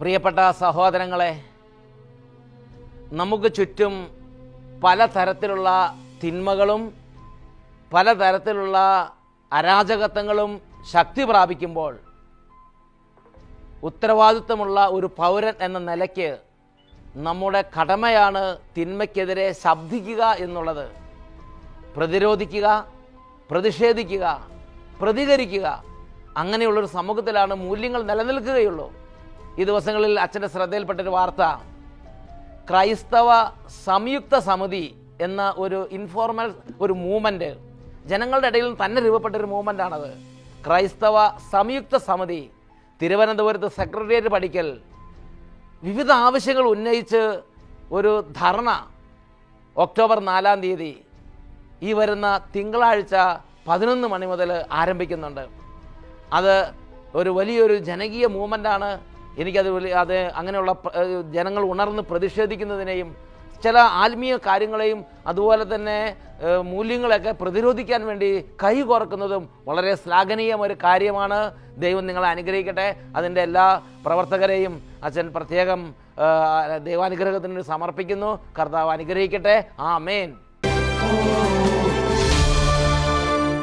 പ്രിയപ്പെട്ട സഹോദരങ്ങളെ നമുക്ക് ചുറ്റും പലതരത്തിലുള്ള തിന്മകളും പലതരത്തിലുള്ള അരാജകത്വങ്ങളും ശക്തി പ്രാപിക്കുമ്പോൾ ഉത്തരവാദിത്വമുള്ള ഒരു പൗരൻ എന്ന നിലയ്ക്ക് നമ്മുടെ കടമയാണ് തിന്മയ്ക്കെതിരെ ശബ്ദിക്കുക എന്നുള്ളത്. പ്രതിരോധിക്കുക പ്രതിഷേധിക്കുക പ്രതികരിക്കുക അങ്ങനെയുള്ളൊരു സമൂഹത്തിലാണ് മൂല്യങ്ങൾ നിലനിൽക്കുകയുള്ളൂ. ഈ ദിവസങ്ങളിൽ അച്ഛന്റെ ശ്രദ്ധയിൽപ്പെട്ടൊരു വാർത്ത. ക്രൈസ്തവ സംയുക്ത സമിതി എന്ന ഒരു ഇൻഫോർമൽ ഒരു മൂവ്മെന്റ് ജനങ്ങളുടെ ഇടയിൽ തന്നെ രൂപപ്പെട്ട ഒരു മൂവ്മെന്റാണത് ക്രൈസ്തവ സംയുക്ത സമിതി തിരുവനന്തപുരത്ത് സെക്രട്ടേറിയറ്റ് പഠിക്കൽ. വിവിധ ആവശ്യങ്ങൾ ഉന്നയിച്ച് ഒരു ധർണ ഒക്ടോബർ നാലാം തീയതി ഈ വരുന്ന തിങ്കളാഴ്ച പതിനൊന്ന് മണി മുതൽ ആരംഭിക്കുന്നുണ്ട്. അത് ഒരു വലിയൊരു ജനകീയ മൂവ്മെന്റാണ് എനിക്കത് അത് അങ്ങനെയുള്ള ജനങ്ങൾ ഉണർന്ന് പ്രതിഷേധിക്കുന്നതിനെയും ചില ആത്മീയ കാര്യങ്ങളെയും അതുപോലെ തന്നെ മൂല്യങ്ങളെയൊക്കെ പ്രതിരോധിക്കാൻ വേണ്ടി കൈ കോർക്കുന്നതും വളരെ ശ്ലാഘനീയം ഒരു കാര്യമാണ്. ദൈവം നിങ്ങളെ അനുഗ്രഹിക്കട്ടെ. അതിന്റെ എല്ലാ പ്രവർത്തകരെയും അച്ഛൻ പ്രത്യേകം ദൈവാനുഗ്രഹത്തിന് സമർപ്പിക്കുന്നു. കർത്താവ് അനുഗ്രഹിക്കട്ടെ. ആ മേൻ